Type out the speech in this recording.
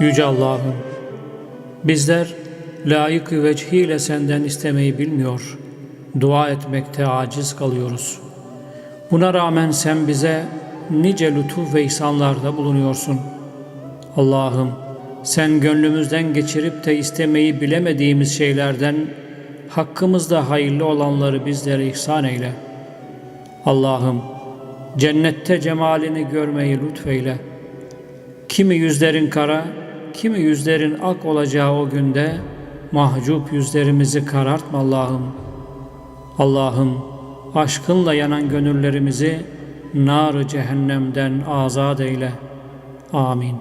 Yüce Allah'ım, bizler layık vecihiyle senden istemeyi bilmiyor, dua etmekte aciz kalıyoruz. Buna rağmen sen bize nice lütuf ve ihsanlarda bulunuyorsun. Allah'ım, sen gönlümüzden geçirip de istemeyi bilemediğimiz şeylerden hakkımızda hayırlı olanları bizlere ihsan eyle. Allah'ım, cennette cemalini görmeyi lütfeyle. Kimi yüzlerin kara, kimi yüzlerin ak olacağı o günde mahcup yüzlerimizi karartma Allah'ım. Allah'ım aşkınla yanan gönüllerimizi nar cehennemden azat eyle. Amin.